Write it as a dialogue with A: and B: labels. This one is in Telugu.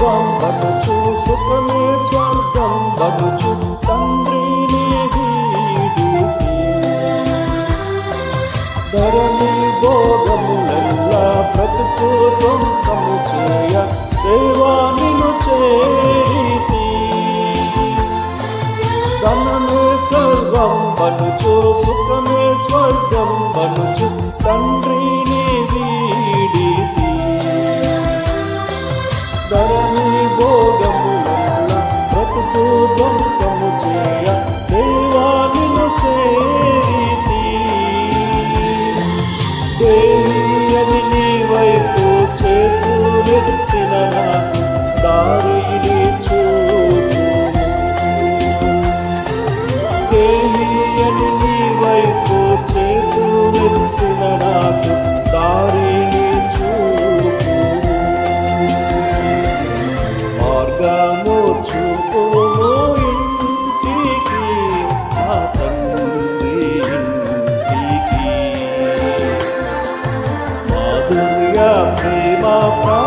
A: స్వర్గం బతుచు సుఖమే స్వర్గం బతుచు తండ్రిని ధరణి భోగములెల్లా బ్రతుకు ధ్వంసము చేయ దేవానిను చేరితి. ధనమే సర్వం బనుచు సుఖమే స్వర్గం బనుచు తండ్రిని వీడితి ధరణి ధ్వంసము చేయ దేవానిను చేరితి 眉毛弯。